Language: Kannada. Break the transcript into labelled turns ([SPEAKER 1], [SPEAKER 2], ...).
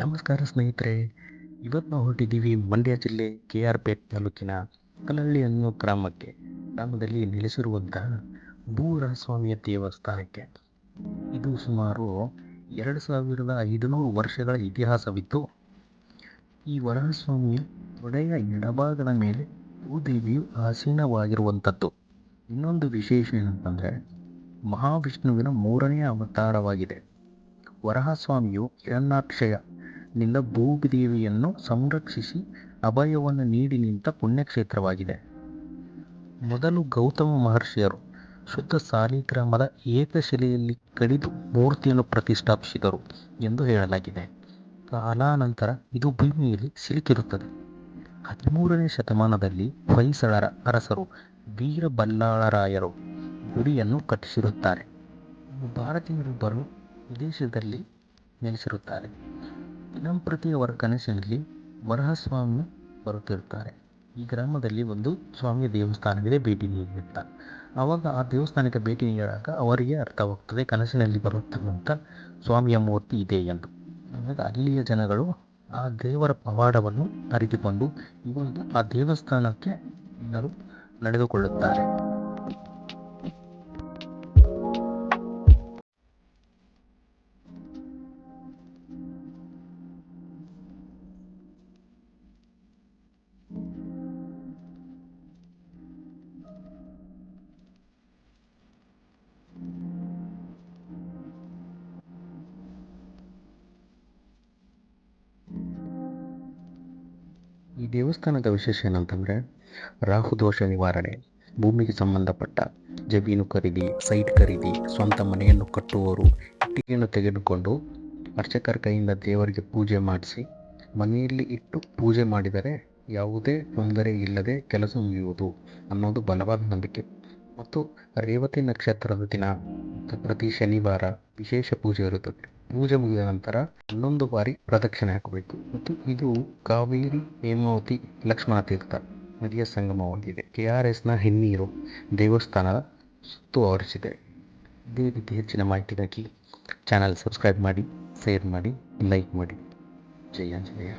[SPEAKER 1] ನಮಸ್ಕಾರ ಸ್ನೇಹಿತರೆ ಇವತ್ತು ನಾವು ಹೊರಟಿದ್ದೀವಿ ಮಂಡ್ಯ ಜಿಲ್ಲೆ ಕೆ ಆರ್ ಪೇಟ್ ತಾಲೂಕಿನ ಕಲಹಳ್ಳಿ ಅನ್ನೋ ಗ್ರಾಮಕ್ಕೆ. ಗ್ರಾಮದಲ್ಲಿ ನೆಲೆಸಿರುವಂತಹ ಭೂರಹಸ್ವಾಮಿಯ ದೇವಸ್ಥಾನಕ್ಕೆ. ಇದು ಸುಮಾರು ಎರಡು ಸಾವಿರದ ಐದುನೂರು ವರ್ಷಗಳ ಇತಿಹಾಸವಿದ್ದು ಈ ವರಹಸ್ವಾಮಿಯ ತೊಡೆಯ ಎಡಭಾಗದ ಮೇಲೆ ಭೂದೇವಿಯು ಆಸೀನವಾಗಿರುವಂಥದ್ದು. ಇನ್ನೊಂದು ವಿಶೇಷ ಏನಂತಂದರೆ, ಮಹಾವಿಷ್ಣುವಿನ ಮೂರನೇ ಅವತಾರವಾಗಿದೆ. ವರಹಸ್ವಾಮಿಯು ಹಿರಣ್ಯಾಕ್ಷಯನಿಂದ ಭೂದೇವಿಯನ್ನು ಸಂರಕ್ಷಿಸಿ ಅಭಯವನ್ನು ನೀಡಿ ನಿಂತ ಪುಣ್ಯಕ್ಷೇತ್ರವಾಗಿದೆ. ಮೊದಲು ಗೌತಮ ಮಹರ್ಷಿಯರು ಶುದ್ಧ ಸಾಲಿಗ್ರಾಮದ ಏಕಶಿಲೆಯಲ್ಲಿ ಕಡಿದು ಮೂರ್ತಿಯನ್ನು ಪ್ರತಿಷ್ಠಾಪಿಸಿದರು ಎಂದು ಹೇಳಲಾಗಿದೆ. ಕಾಲಾನಂತರ ಇದು ಭೂಮಿಯಲ್ಲಿ ಸಿಲುಕಿರುತ್ತದೆ. ಹದಿಮೂರನೇ ಶತಮಾನದಲ್ಲಿ ಹೊಯ್ಸಳರ ಅರಸರು ವೀರಬಲ್ಲಾಳರಾಯರು ಗುಡಿಯನ್ನು ಕಟ್ಟಿಸಿರುತ್ತಾರೆ. ಭಾರತೀಯರಿಬ್ಬರು ವಿದೇಶದಲ್ಲಿ ನೆಲೆಸಿರುತ್ತಾರೆ. ದಿನಂಪ್ರತಿ ಅವರ ಕನಸಿನಲ್ಲಿ ವರಹಸ್ವಾಮಿ ಬರುತ್ತಿರುತ್ತಾರೆ. ಈ ಗ್ರಾಮದಲ್ಲಿ ಒಂದು ಸ್ವಾಮಿಯ ದೇವಸ್ಥಾನವಿದೆ, ಭೇಟಿ ನೀಡಿರುತ್ತಾರೆ ಆವಾಗ ಆ ದೇವಸ್ಥಾನಕ್ಕೆ ಭೇಟಿ ನೀಡಿದಾಗ ಅವರಿಗೆ ಅರ್ಥವಾಗ್ತದೆ ಕನಸಿನಲ್ಲಿ ಬರುತ್ತಿರುವಂಥ ಸ್ವಾಮಿಯ ಮೂರ್ತಿ ಇದೆ ಎಂದು. ಆಮೇಲೆ ಅಲ್ಲಿಯ ಜನಗಳು ಆ ದೇವರ ಪವಾಡವನ್ನು ಅರಿತುಕೊಂಡು ಇವಾಗ ಆ ದೇವಸ್ಥಾನಕ್ಕೆ ಎಲ್ಲರೂ ನಡೆದುಕೊಳ್ಳುತ್ತಾರೆ. ಈ ದೇವಸ್ಥಾನದ ವಿಶೇಷ ಏನಂತಂದರೆ ರಾಹುದೋಷ ನಿವಾರಣೆ, ಭೂಮಿಗೆ ಸಂಬಂಧಪಟ್ಟ ಜಮೀನು ಖರೀದಿ ಸೈಟ್ ಖರೀದಿ, ಸ್ವಂತ ಮನೆಯನ್ನು ಕಟ್ಟುವವರು, ಇಟ್ಟಿಗೆಯನ್ನು ತೆಗೆದುಕೊಂಡು ಅರ್ಚಕರ ಕೈಯಿಂದ ದೇವರಿಗೆ ಪೂಜೆ ಮಾಡಿಸಿ, ಮನೆಯಲ್ಲಿ ಇಟ್ಟು ಪೂಜೆ ಮಾಡಿದರೆ ಯಾವುದೇ ತೊಂದರೆ ಇಲ್ಲದೆ ಕೆಲಸ ಮುಗಿಯುವುದು ಅನ್ನೋದು ಬಲವಾದ ನಂಬಿಕೆ. ಮತ್ತು ರೇವತಿ ನಕ್ಷತ್ರದ ದಿನ, ಪ್ರತಿ ಶನಿವಾರ ವಿಶೇಷ ಪೂಜೆ ಇರುತ್ತದೆ. ಪೂಜೆ ಮುಗಿದ ನಂತರ ಹನ್ನೊಂದು ಬಾರಿ ಪ್ರದಕ್ಷಿಣೆ ಹಾಕಬೇಕು. ಮತ್ತು ಇದು ಕಾವೇರಿ, ಹೇಮಾವತಿ, ಲಕ್ಷ್ಮಣ ತೀರ್ಥ ನದಿಯ ಸಂಗಮವಾಗಿದೆ. ಕೆ ಆರ್ ಎಸ್ನ ಹಿನ್ನೀರು ದೇವಸ್ಥಾನದ ಸುತ್ತು ಆವರಿಸಿದೆ. ಇದೇ ರೀತಿ ಹೆಚ್ಚಿನ ಮಾಹಿತಿಗಾಗಿ ಚಾನಲ್ ಸಬ್ಸ್ಕ್ರೈಬ್ ಮಾಡಿ, ಶೇರ್ ಮಾಡಿ, ಲೈಕ್ ಮಾಡಿ. ಜಯ ಆಂಜನೇಯ.